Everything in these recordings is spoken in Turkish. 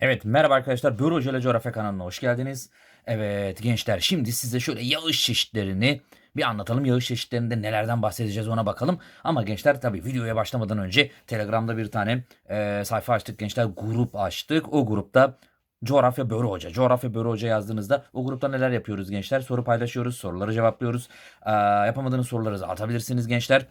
Evet merhaba arkadaşlar Hoca ile Coğrafya kanalına hoş geldiniz. Evet gençler şimdi size şöyle yağış çeşitlerini bir anlatalım. Yağış çeşitlerinde nelerden bahsedeceğiz ona bakalım. Ama gençler tabii videoya başlamadan önce Telegram'da bir tane e, sayfa açtık gençler. Grup açtık. O grupta Coğrafya Börü Hoca. Coğrafya Börü Hoca yazdığınızda o grupta neler yapıyoruz gençler? Soru paylaşıyoruz, soruları cevaplıyoruz. Ee, yapamadığınız soruları atabilirsiniz gençler.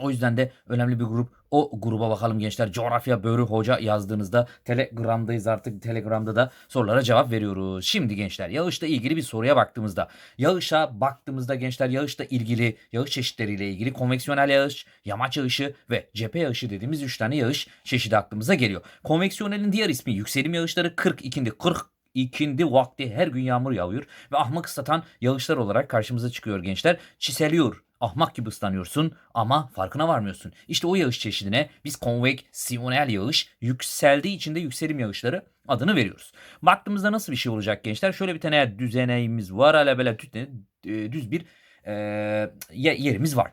O yüzden de önemli bir grup. O gruba bakalım gençler. Coğrafya Börü Hoca yazdığınızda Telegram'dayız artık. Telegram'da da sorulara cevap veriyoruz. Şimdi gençler yağışla ilgili bir soruya baktığımızda. Yağışa baktığımızda gençler yağışla ilgili yağış çeşitleriyle ilgili konveksiyonel yağış, yamaç yağışı ve cephe yağışı dediğimiz 3 tane yağış çeşidi aklımıza geliyor. Konveksiyonelin diğer ismi yükselim yağışları 40 ikindi 40 ikindi vakti her gün yağmur yağıyor ve ahmak ıslatan yağışlar olarak karşımıza çıkıyor gençler. Çiseliyor. Ahmak gibi ıslanıyorsun ama farkına varmıyorsun. İşte o yağış çeşidine biz konveksiyonel yağış yükseldiği için de yükselim yağışları adını veriyoruz. Baktığımızda nasıl bir şey olacak gençler? Şöyle bir tane düzeneğimiz var. Düz- e, düz bir e, ye- yerimiz var.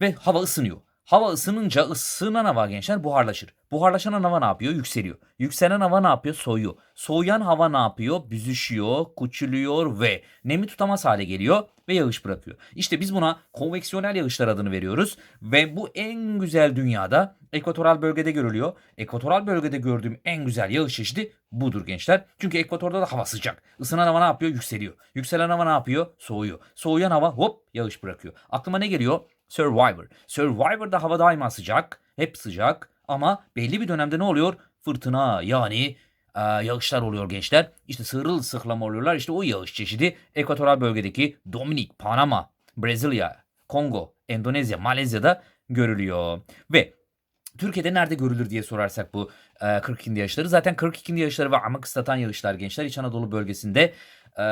Ve hava ısınıyor. Hava ısınınca ısınan hava gençler buharlaşır. Buharlaşan hava ne yapıyor? Yükseliyor. Yükselen hava ne yapıyor? Soğuyor. Soğuyan hava ne yapıyor? Büzüşüyor, küçülüyor ve nemi tutamaz hale geliyor ve yağış bırakıyor. İşte biz buna konveksiyonel yağışlar adını veriyoruz ve bu en güzel dünyada ekvatoral bölgede görülüyor. Ekvatoral bölgede gördüğüm en güzel yağış çeşidi budur gençler. Çünkü ekvatorda da hava sıcak. Isınan hava ne yapıyor? Yükseliyor. Yükselen hava ne yapıyor? Soğuyor. Soğuyan hava hop yağış bırakıyor. Aklıma ne geliyor? Survivor. Survivor'da hava daima sıcak. Hep sıcak. Ama belli bir dönemde ne oluyor? Fırtına yani e, yağışlar oluyor gençler. İşte sırılsıklam oluyorlar. İşte o yağış çeşidi ekvatoral bölgedeki Dominik, Panama, Brezilya, Kongo, Endonezya, Malezya'da görülüyor. Ve Türkiye'de nerede görülür diye sorarsak bu e, 42. yağışları. Zaten 42. yağışları ve amak ıslatan yağışlar gençler İç Anadolu bölgesinde e,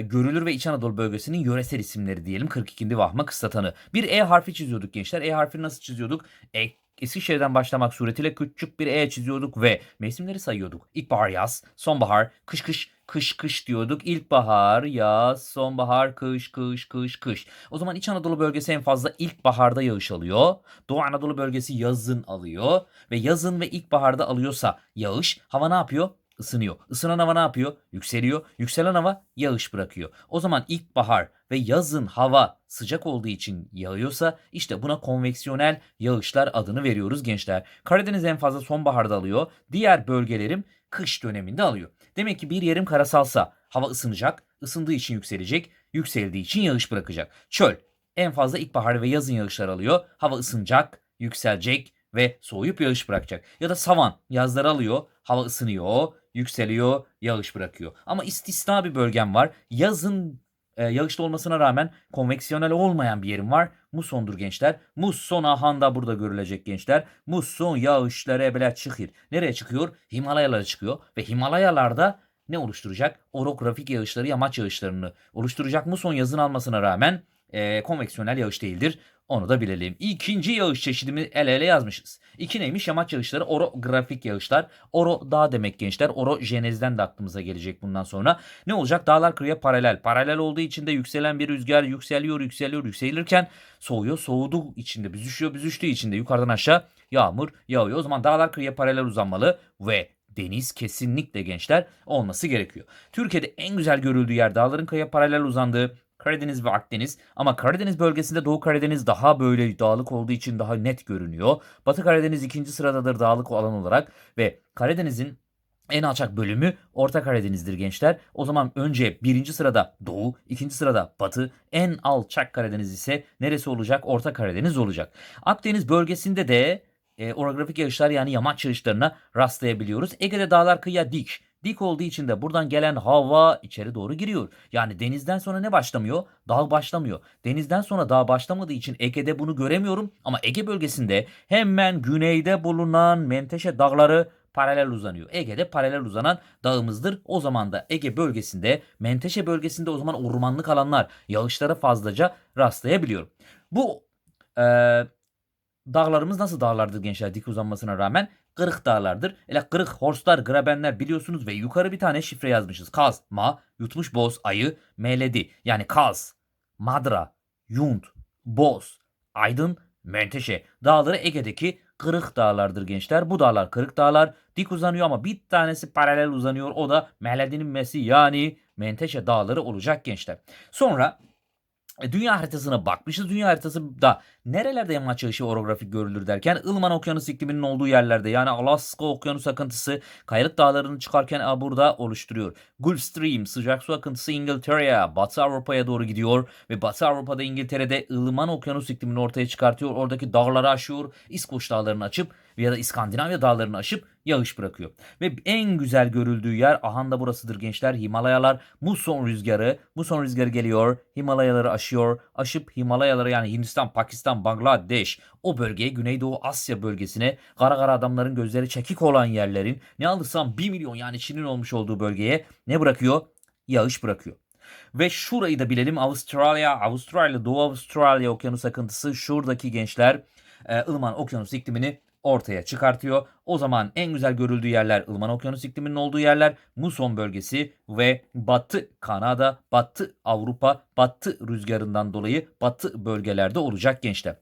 görülür ve İç Anadolu bölgesinin yöresel isimleri diyelim 42. ve ahmak ıslatanı. Bir E harfi çiziyorduk gençler. E harfini nasıl çiziyorduk? E, Eskişehir'den başlamak suretiyle küçük bir E çiziyorduk ve mevsimleri sayıyorduk. İlkbahar yaz, sonbahar, kış kış, kış kış diyorduk. İlkbahar, yaz, sonbahar, kış kış kış kış. O zaman İç Anadolu bölgesi en fazla ilkbaharda yağış alıyor. Doğu Anadolu bölgesi yazın alıyor ve yazın ve ilkbaharda alıyorsa yağış hava ne yapıyor? Isınıyor. Isınan hava ne yapıyor? Yükseliyor. Yükselen hava yağış bırakıyor. O zaman ilkbahar ve yazın hava sıcak olduğu için yağıyorsa işte buna konveksiyonel yağışlar adını veriyoruz gençler. Karadeniz en fazla sonbaharda alıyor. Diğer bölgelerim kış döneminde alıyor. Demek ki bir yerim karasalsa hava ısınacak. ısındığı için yükselecek. Yükseldiği için yağış bırakacak. Çöl en fazla ilkbahar ve yazın yağışlar alıyor. Hava ısınacak, yükselecek ve soğuyup yağış bırakacak. Ya da savan yazları alıyor, hava ısınıyor, yükseliyor, yağış bırakıyor. Ama istisna bir bölgem var. Yazın e, yağışlı olmasına rağmen konveksiyonel olmayan bir yerim var. Muson'dur gençler. Muson ahanda burada görülecek gençler. Muson yağışlara bile çıkıyor. Nereye çıkıyor? Himalayalara çıkıyor. Ve Himalayalarda ne oluşturacak? Orografik yağışları, yamaç yağışlarını oluşturacak. Muson yazın almasına rağmen e, konveksiyonel yağış değildir. Onu da bilelim. İkinci yağış çeşidimi el ele yazmışız. İki neymiş? Yamaç yağışları, orografik yağışlar. Oro dağ demek gençler. Oro jenezden de aklımıza gelecek bundan sonra. Ne olacak? Dağlar kıyıya paralel. Paralel olduğu için de yükselen bir rüzgar yükseliyor, yükseliyor, yükselirken soğuyor. Soğuduğu içinde büzüşüyor, büzüştüğü için de yukarıdan aşağı yağmur yağıyor. O zaman dağlar kıyıya paralel uzanmalı ve deniz kesinlikle gençler olması gerekiyor. Türkiye'de en güzel görüldüğü yer dağların kıyıya paralel uzandığı Karadeniz ve Akdeniz ama Karadeniz bölgesinde Doğu Karadeniz daha böyle dağlık olduğu için daha net görünüyor. Batı Karadeniz ikinci sıradadır dağlık alan olarak ve Karadeniz'in en alçak bölümü Orta Karadeniz'dir gençler. O zaman önce birinci sırada Doğu, ikinci sırada Batı, en alçak Karadeniz ise neresi olacak? Orta Karadeniz olacak. Akdeniz bölgesinde de e, orografik yağışlar yani yamaç yağışlarına rastlayabiliyoruz. Ege'de dağlar kıyıya dik. Dik olduğu için de buradan gelen hava içeri doğru giriyor. Yani denizden sonra ne başlamıyor? Dağ başlamıyor. Denizden sonra dağ başlamadığı için Ege'de bunu göremiyorum. Ama Ege bölgesinde hemen güneyde bulunan Menteşe dağları paralel uzanıyor. Ege'de paralel uzanan dağımızdır. O zaman da Ege bölgesinde, Menteşe bölgesinde o zaman ormanlık alanlar, yağışlara fazlaca rastlayabiliyorum. Bu eee dağlarımız nasıl dağlardır gençler dik uzanmasına rağmen? Kırık dağlardır. Ele kırık horslar, grabenler biliyorsunuz ve yukarı bir tane şifre yazmışız. Kaz, ma, yutmuş boz, ayı, meledi. Yani kaz, madra, yunt, boz, aydın, menteşe. Dağları Ege'deki kırık dağlardır gençler. Bu dağlar kırık dağlar. Dik uzanıyor ama bir tanesi paralel uzanıyor. O da Meledin'in Mesi yani Menteşe dağları olacak gençler. Sonra Dünya haritasına bakmışız. Dünya haritası da nerelerde yamaç yağışı orografik görülür derken ılıman okyanus ikliminin olduğu yerlerde yani Alaska okyanus akıntısı kayalık dağlarını çıkarken burada oluşturuyor. Gulf Stream sıcak su akıntısı İngiltere'ye, Batı Avrupa'ya doğru gidiyor ve Batı Avrupa'da İngiltere'de ılıman okyanus iklimini ortaya çıkartıyor. Oradaki dağları aşıyor. İskoç dağlarını açıp ya da İskandinavya dağlarını aşıp yağış bırakıyor. Ve en güzel görüldüğü yer ahanda burasıdır gençler. Himalayalar muson rüzgarı. Muson rüzgarı geliyor. Himalayaları aşıyor. Aşıp Himalayaları yani Hindistan, Pakistan, Bangladeş o bölgeye Güneydoğu Asya bölgesine kara kara adamların gözleri çekik olan yerlerin ne alırsam 1 milyon yani Çin'in olmuş olduğu bölgeye ne bırakıyor? Yağış bırakıyor. Ve şurayı da bilelim Avustralya, Avustralya, Doğu Avustralya okyanus akıntısı şuradaki gençler e, ılıman okyanus iklimini ortaya çıkartıyor. O zaman en güzel görüldüğü yerler ılıman okyanus ikliminin olduğu yerler muson bölgesi ve batı Kanada, batı Avrupa, batı rüzgarından dolayı batı bölgelerde olacak gençler.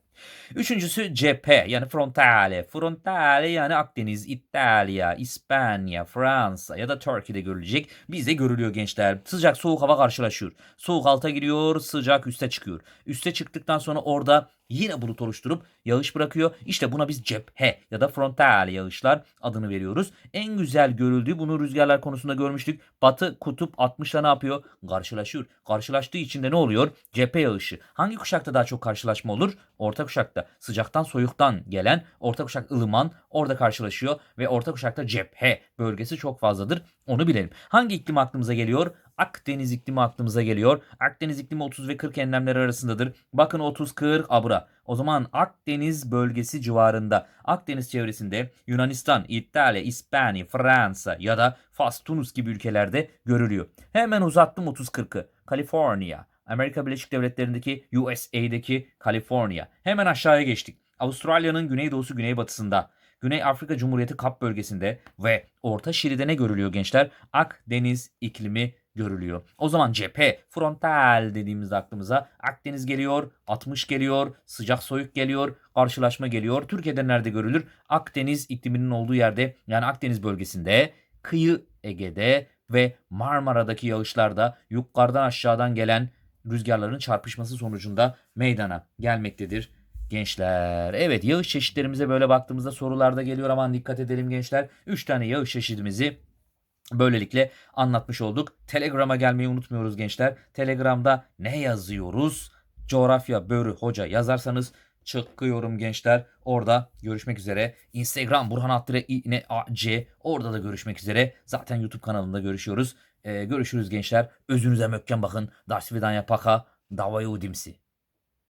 Üçüncüsü cephe yani frontale. Frontale yani Akdeniz, İtalya, İspanya, Fransa ya da Türkiye'de görülecek. Bizde görülüyor gençler. Sıcak soğuk hava karşılaşıyor. Soğuk alta giriyor, sıcak üste çıkıyor. Üste çıktıktan sonra orada yine bulut oluşturup yağış bırakıyor. İşte buna biz cephe ya da frontale yağışlar adını veriyoruz. En güzel görüldüğü bunu rüzgarlar konusunda görmüştük. Batı kutup 60'la ne yapıyor? Karşılaşıyor. Karşılaştığı için de ne oluyor? Cephe yağışı. Hangi kuşakta daha çok karşılaşma olur? Orta kuşakta. Sıcaktan soğuktan gelen orta kuşak ılıman orada karşılaşıyor ve orta kuşakta cephe bölgesi çok fazladır. Onu bilelim. Hangi iklim aklımıza geliyor? Akdeniz iklimi aklımıza geliyor. Akdeniz iklimi 30 ve 40 enlemler arasındadır. Bakın 30-40 abra. O zaman Akdeniz bölgesi civarında, Akdeniz çevresinde Yunanistan, İtalya, İspanya, Fransa ya da Fas, Tunus gibi ülkelerde görülüyor. Hemen uzattım 30-40'ı. Kaliforniya, Amerika Birleşik Devletleri'ndeki USA'daki Kaliforniya. Hemen aşağıya geçtik. Avustralya'nın güneydoğusu güneybatısında. Güney Afrika Cumhuriyeti Kap bölgesinde ve Orta Şili'de ne görülüyor gençler? Akdeniz iklimi görülüyor. O zaman cephe, frontal dediğimizde aklımıza Akdeniz geliyor, 60 geliyor, sıcak soğuk geliyor, karşılaşma geliyor. Türkiye'de nerede görülür? Akdeniz ikliminin olduğu yerde yani Akdeniz bölgesinde, kıyı Ege'de ve Marmara'daki yağışlarda yukarıdan aşağıdan gelen rüzgarların çarpışması sonucunda meydana gelmektedir gençler. Evet yağış çeşitlerimize böyle baktığımızda sorularda geliyor aman dikkat edelim gençler. 3 tane yağış çeşidimizi böylelikle anlatmış olduk. Telegram'a gelmeyi unutmuyoruz gençler. Telegram'da ne yazıyoruz? Coğrafya Börü Hoca yazarsanız çıkıyorum gençler. Orada görüşmek üzere. Instagram Burhan Attire C. Orada da görüşmek üzere. Zaten YouTube kanalında görüşüyoruz. Ee, görüşürüz gençler. Özünüze mökken bakın. Darsvidanya paka. Davayı udimsi.